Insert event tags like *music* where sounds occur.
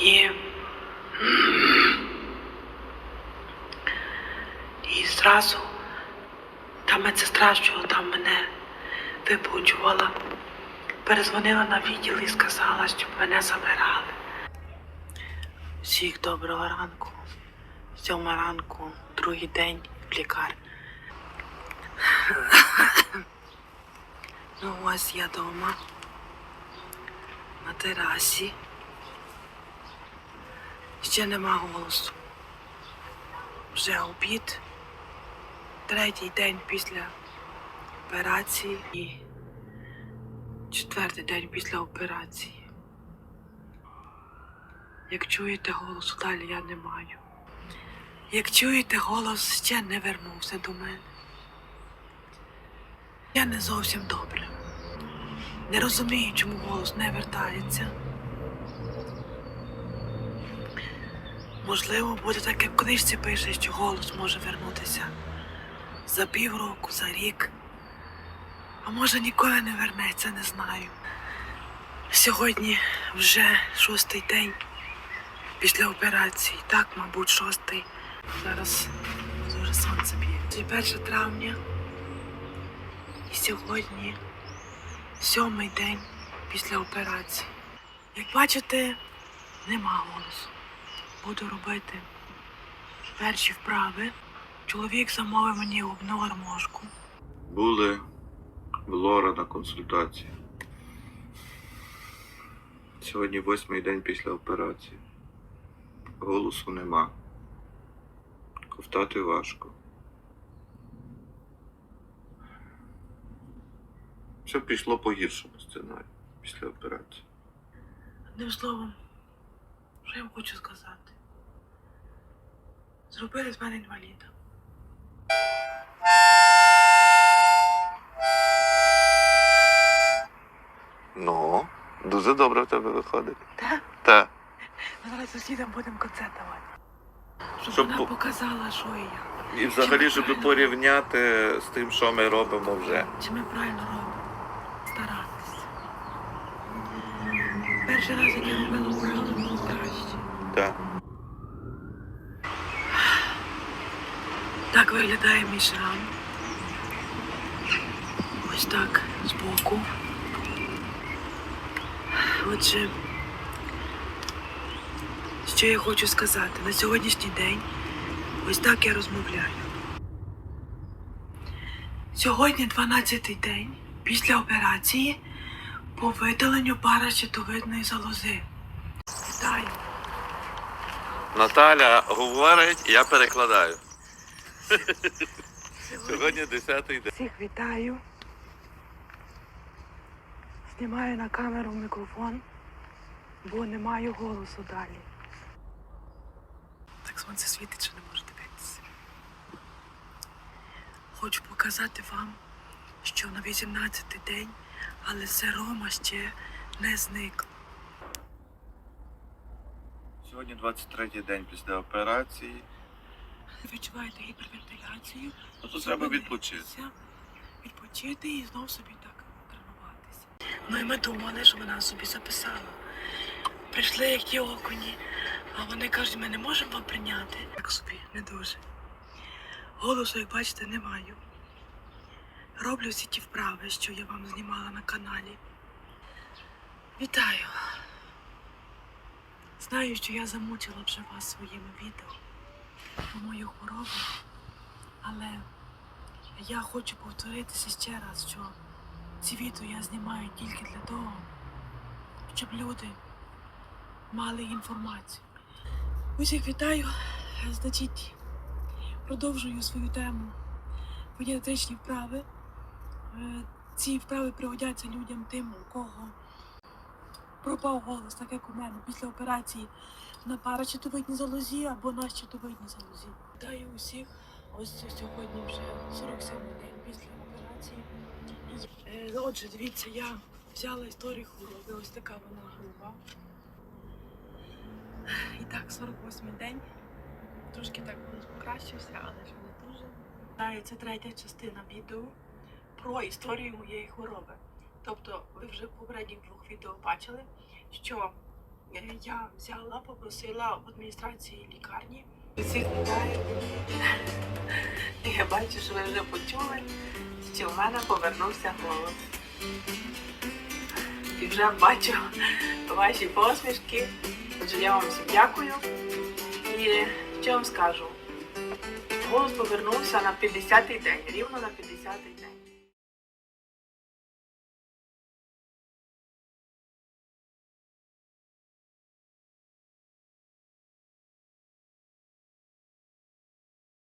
І, і зразу та медсестра, що там мене випучувала, перезвонила на відділ і сказала, щоб мене забирали. Всіх доброго ранку. Сьома ранку, другий день в лікарні. Ну, ось я вдома на терасі. Ще нема голосу. Вже обід. Третій день після операції і четвертий день після операції. Як чуєте голос, далі я не маю. Як чуєте, голос ще не вернувся до мене. Я не зовсім добре. Не розумію, чому голос не вертається. Можливо, буде так, як в книжці пише, що голос може вернутися за півроку, за рік. А може ніколи не вернеться, не знаю. Сьогодні вже шостий день після операції. Так, мабуть, шостий. Зараз дуже сонце б'є. Це 1 травня. І сьогодні сьомий день після операції. Як бачите, нема голосу. Буду робити перші вправи. Чоловік замовив мені губну гармошку. Були в Лора на консультації. Сьогодні восьмий день після операції. Голосу нема. Ковтати важко. Все пішло по гіршому сценарію після операції. Одним словом, що я вам хочу сказати? Зробили з мене інваліда. Ну, дуже добре в тебе виходить. Так? Так. Ми зараз сусідам будемо концерт давати. Щоб, Щоб вона по- показала, що і я. І взагалі, щоб порівняти з тим, що ми робимо вже. Чи ми правильно робимо? Старатися. Перший раз, як я робила краще. Так. Так виглядає мій шрам. Ось так збоку. Отже, що я хочу сказати? На сьогоднішній день ось так я розмовляю. Сьогодні 12-й день після операції по видаленню паращитовидної залози. Наталя говорить, я перекладаю. Сьогодні 10-й день. Всіх вітаю. Знімаю на камеру мікрофон, бо не маю голосу далі. Так сонце світить, що не можу дивитися. Хочу показати вам, що на 18-й день, але сирома ще не зникла. Сьогодні 23-й день після операції. Ви відчуваєте гіпервентиляцію? Ну, то треба відпочити. Відпочити і знов собі так тренуватися. Ну і ми думали, що вона собі записала. Прийшли як ті окуні, а вони кажуть, ми не можемо вам прийняти. Так собі, не дуже. Голосу, як бачите, не маю. Роблю всі ті вправи, що я вам знімала на каналі. Вітаю! Знаю, що я замучила вже вас своїми відео про мою хворобу, але я хочу повторитися ще раз, що ці відео я знімаю тільки для того, щоб люди мали інформацію. Усіх вітаю. Значить, продовжую свою тему педіатричні вправи. Е, Ці вправи пригодяться людям тим, у кого пропав голос, так як у мене після операції на парачетовидній залозі або на щитовидній залозі. Вітаю усіх. Ось сьогодні вже 47 день після операції. Е, Отже, дивіться, я взяла історію хвороби, ось така вона груба. І так, 48 день. Трошки так покращився, але ж не дуже. Це третя частина відео про історію моєї хвороби. Тобто, ви вже в попередніх двох відео бачили, що Е, Я взяла, попросила в адміністрації лікарні. *laughs* Я бачу, що ви вже почули, що в мене повернувся голос. І вже бачу ваші посмішки. Отже, я вам всім дякую. І що вам скажу? Голос повернувся на 50-й день, рівно на 50-й день.